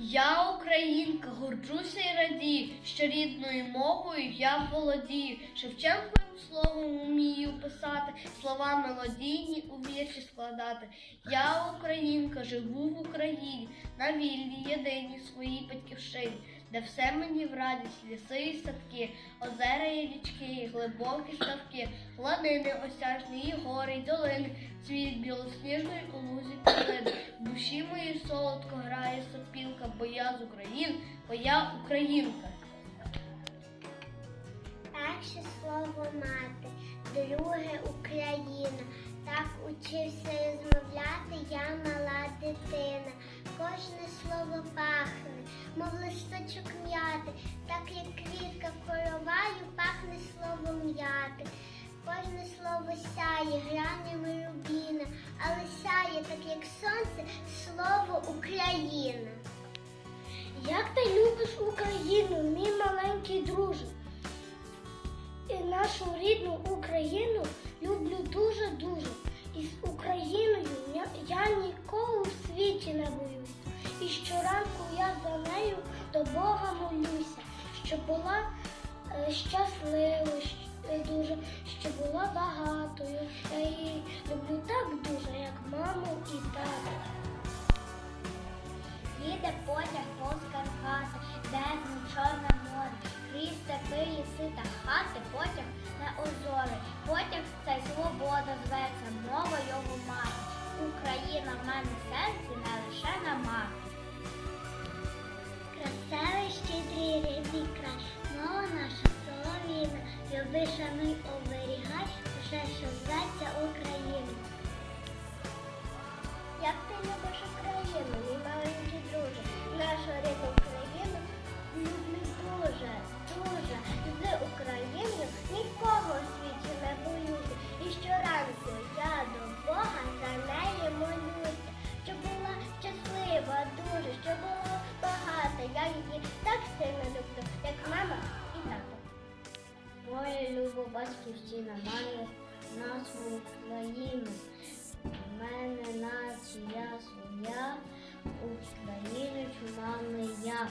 Я українка, горджуся і радію, що рідною мовою я володію. Шевченковим словом вмію писати, слова мелодійні у вірші складати. Я українка, живу в Україні, на вільній, єдиній своїй батьківщині, де все мені в радість, ліси і садки, озера і річки, і глибокі ставки, ланини осяжні, і гори, й долини, цвіт білосніжної у лузі калини. Душі моїй солодко грає сопілка, бо я з України, бо я українка. Перше слово мати, друге Україна. Так учився розмовляти я мала дитина. Кожне слово пахне, мов листочок м'яти, так як квітка короваю пахне слово м'яти. Кожне слово сяє гранями рубіна, але сяє так, як сонце, слово Україна. Як ти любиш Україну, мій маленький друже? І нашу рідну Україну люблю дуже-дуже. І з Україною я, ніколи в світі не боюсь. І щоранку я за нею до Бога молюся, щоб була е, щасливою дуже, щоб була багатою. Я її люблю так дуже, як маму і тата. Зветься, мова його мати. Україна в мене в серці не лише на мати. Красавий щедрий рідний край, мова наша солов'їна, люби, шануй, оберігай, усе, що зветься Україна. Як ти любиш Україну, мій маленький друже, нашу рідну батьківщина має назву Україну. У мене нація своя, Україну мами я.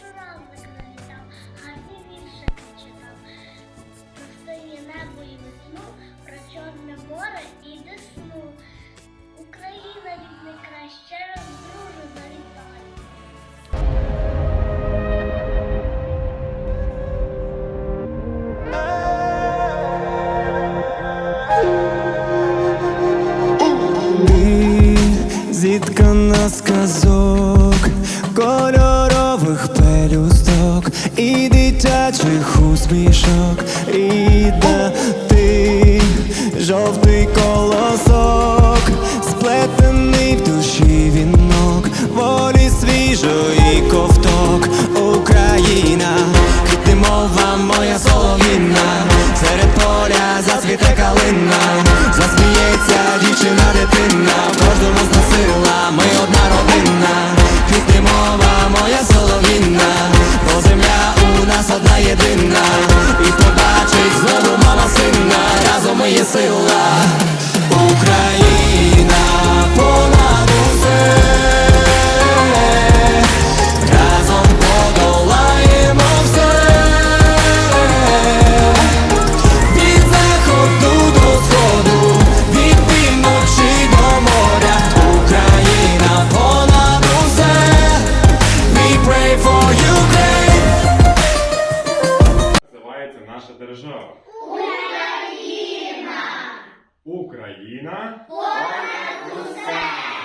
Журавлик налітав, гарні віршики читав. Дитячих усмішок, і ти, Україна! Понад!